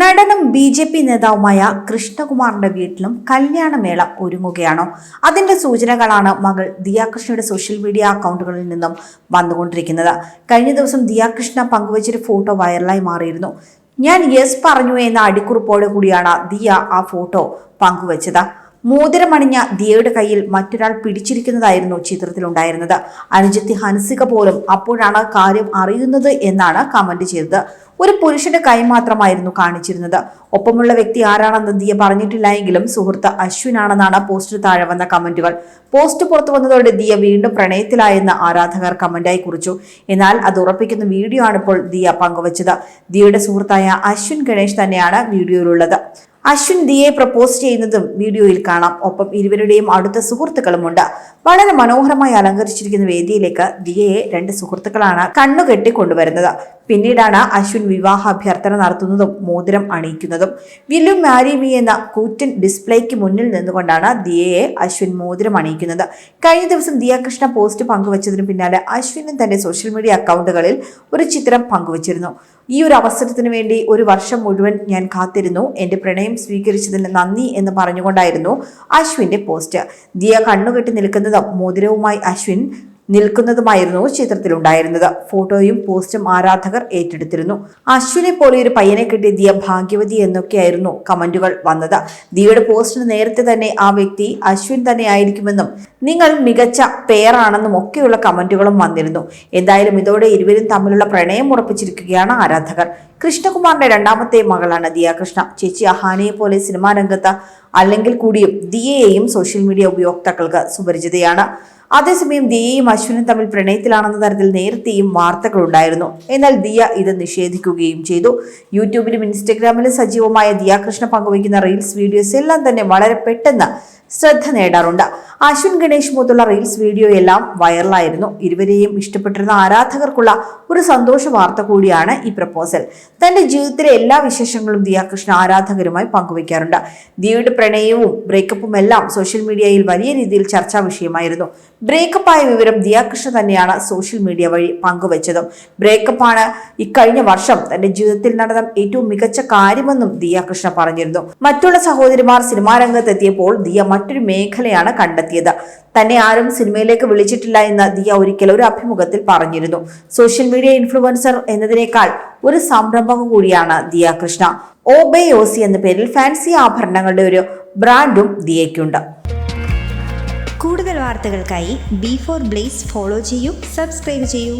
നടനും B J P നേതാവുമായ കൃഷ്ണകുമാറിന്റെ വീട്ടിലും കല്യാണമേള ഒരുങ്ങുകയാണോ. അതിന്റെ സൂചനകളാണ് മകൾ ദിയാകൃഷ്ണയുടെ സോഷ്യൽ മീഡിയ അക്കൗണ്ടുകളിൽ നിന്നും വന്നുകൊണ്ടിരിക്കുന്നത്. കഴിഞ്ഞ ദിവസം ദിയാകൃഷ്ണ പങ്കുവച്ചൊരു ഫോട്ടോ വൈറലായി മാറിയിരുന്നു. ഞാൻ യെസ് പറഞ്ഞു എന്ന അടിക്കുറിപ്പോടെ കൂടിയാണ് ദിയ ആ ഫോട്ടോ പങ്കുവച്ചത്. മോതിരമണിഞ്ഞ ദിയയുടെ കയ്യിൽ മറ്റൊരാൾ പിടിച്ചിരിക്കുന്നതായിരുന്നു ചിത്രത്തിലുണ്ടായിരുന്നത്. അനുജത്തി ഹൻസിക പോലും അപ്പോഴാണ് കാര്യം അറിയുന്നത് എന്നാണ് കമന്റ് ചെയ്തത്. ഒരു പുരുഷന്റെ കൈ മാത്രമായിരുന്നു കാണിച്ചിരുന്നത്. ഒപ്പമുള്ള വ്യക്തി ആരാണെന്ന് ദിയ പറഞ്ഞിട്ടില്ല എങ്കിലും സുഹൃത്ത് അശ്വിനാണെന്നാണ് പോസ്റ്റിന് താഴെ വന്ന കമന്റുകൾ. പോസ്റ്റ് പുറത്തു വന്നതോടെ ദിയ വീണ്ടും പ്രണയത്തിലായെന്ന് ആരാധകർ കമന്റായി കുറിച്ചു. എന്നാൽ അത് ഉറപ്പിക്കുന്ന വീഡിയോ ആണ് ഇപ്പോൾ ദിയ പങ്കുവച്ചത്. ദിയയുടെ സുഹൃത്തായ അശ്വിൻ ഗണേഷ് തന്നെയാണ് വീഡിയോയിലുള്ളത്. അശ്വിൻ ദിയെ പ്രപ്പോസ് ചെയ്യുന്നതും വീഡിയോയിൽ കാണാം. ഒപ്പം ഇരുവരുടെയും അടുത്ത സുഹൃത്തുക്കളുമുണ്ട്. വളരെ മനോഹരമായി അലങ്കരിച്ചിരിക്കുന്ന വേദിയിലേക്ക് ദിയയെ രണ്ട് സുഹൃത്തുക്കളാണ് കണ്ണുകെട്ടി കൊണ്ടുവരുന്നത്. പിന്നീടാണ് അശ്വിൻ വിവാഹ അഭ്യർത്ഥന നടത്തുന്നതും മോതിരം അണിയിക്കുന്നതും. വില്ലു മാരിമി എന്ന കൂറ്റൻ ഡിസ്പ്ലേക്ക് മുന്നിൽ നിന്നുകൊണ്ടാണ് ദിയയെ അശ്വിൻ മോതിരം അണിയിക്കുന്നത്. കഴിഞ്ഞ ദിവസം ദിയ കൃഷ്ണ പോസ്റ്റ് പങ്കുവച്ചതിന് പിന്നാലെ അശ്വിനും തന്റെ സോഷ്യൽ മീഡിയ അക്കൗണ്ടുകളിൽ ഒരു ചിത്രം പങ്കുവച്ചിരുന്നു. ഈ ഒരു അവസരത്തിന് വേണ്ടി ഒരു വർഷം മുഴുവൻ ഞാൻ കാത്തിരുന്നു. എന്റെ പ്രണയം സ്വീകരിച്ചതിന് നന്ദി എന്ന് പറഞ്ഞുകൊണ്ടായിരുന്നു അശ്വിന്റെ പോസ്റ്റ്. ദിയ കണ്ണുകെട്ടി നിൽക്കുന്നത് മോതിരവുമായി അശ്വിൻ നിൽക്കുന്നതുമായിരുന്നു ചിത്രത്തിലുണ്ടായിരുന്നത്. ഫോട്ടോയും പോസ്റ്റും ആരാധകർ ഏറ്റെടുത്തിരുന്നു. അശ്വിനെ പോലെ ഒരു പയ്യനെ കിട്ടിയ ദിയ ഭാഗ്യവതി എന്നൊക്കെയായിരുന്നു കമന്റുകൾ വന്നത്. ദിയയുടെ പോസ്റ്റിന് നേരത്തെ തന്നെ ആ വ്യക്തി അശ്വിൻ തന്നെ ആയിരിക്കുമെന്നും നിങ്ങൾ മികച്ച പേരാണെന്നും ഒക്കെയുള്ള കമന്റുകളും വന്നിരുന്നു. എന്തായാലും ഇതോടെ ഇരുവരും തമ്മിലുള്ള പ്രണയം ഉറപ്പിച്ചിരിക്കുകയാണ് ആരാധകർ. കൃഷ്ണകുമാറിന്റെ രണ്ടാമത്തെ മകളാണ് ദിയ കൃഷ്ണ. ചേച്ചി അഹാനയെ പോലെ സിനിമാ രംഗത്ത് അല്ലെങ്കിൽ കൂടിയും ദിയയെയും സോഷ്യൽ മീഡിയ ഉപയോക്താക്കൾക്ക് സുപരിചിതയാണ്. അതേസമയം ദിയയും അശ്വിനും തമ്മിൽ പ്രണയത്തിലാണെന്ന തരത്തിൽ നേരത്തെയും വാർത്തകളുണ്ടായിരുന്നു. എന്നാൽ ദിയ ഇത് നിഷേധിക്കുകയും ചെയ്തു. യൂട്യൂബിലും ഇൻസ്റ്റഗ്രാമിലും സജീവമായ ദിയ കൃഷ്ണ പങ്കുവയ്ക്കുന്ന റീൽസ് വീഡിയോസ് എല്ലാം തന്നെ വളരെ പെട്ടെന്ന് ശ്രദ്ധ നേടാറുണ്ട്. അശ്വിൻ ഗണേഷ് മുതലുള്ള റീൽസ് വീഡിയോ എല്ലാം വൈറലായിരുന്നു ഇരുവരെയും ഇഷ്ടപ്പെട്ടിരുന്ന ആരാധകർക്കുള്ള ഒരു സന്തോഷ വാർത്ത കൂടിയാണ് ഈ പ്രപ്പോസൽ തന്റെ ജീവിതത്തിലെ എല്ലാ വിശേഷങ്ങളും ദിയ കൃഷ്ണ ആരാധകരുമായി പങ്കുവയ്ക്കാറുണ്ട്. ദിയയുടെ പ്രണയവും ബ്രേക്കപ്പും എല്ലാം സോഷ്യൽ മീഡിയയിൽ വലിയ രീതിയിൽ ചർച്ചാ വിഷയമായിരുന്നു. ബ്രേക്കപ്പ് ആയ വിവരം ദിയ കൃഷ്ണ തന്നെയാണ് സോഷ്യൽ മീഡിയ വഴി പങ്കുവച്ചതും. ബ്രേക്കപ്പാണ് ഇക്കഴിഞ്ഞ വർഷം തന്റെ ജീവിതത്തിൽ നടന്ന ഏറ്റവും മികച്ച കാര്യമെന്നും ദിയ കൃഷ്ണ പറഞ്ഞിരുന്നു. മറ്റുള്ള സഹോദരിമാർ സിനിമാ രംഗത്തെത്തിയപ്പോൾ ദിയ മറ്റൊരു മേഖലയാണ് കണ്ടെത്തിയത്. തന്നെ ആരും സിനിമയിലേക്ക് വിളിച്ചിട്ടില്ല എന്ന് ദിയ ഒരിക്കൽ ഒരു അഭിമുഖത്തിൽ പറഞ്ഞിരുന്നു. സോഷ്യൽ മീഡിയ ഇൻഫ്ലുവൻസർ എന്നതിനേക്കാൾ ഒരു സംരംഭം കൂടിയാണ് ദിയ കൃഷ്ണ. ഓബെയോസി എന്ന പേരിൽ ഫാൻസി ആഭരണങ്ങളുടെ ഒരു ബ്രാൻഡും ദിയയ്ക്കുണ്ട്. കൂടുതൽ വാർത്തകൾക്കായി ബി ഫോർ ബ്ലേസ് ഫോളോ ചെയ്യൂ സബ്സ്ക്രൈബ് ചെയ്യൂ.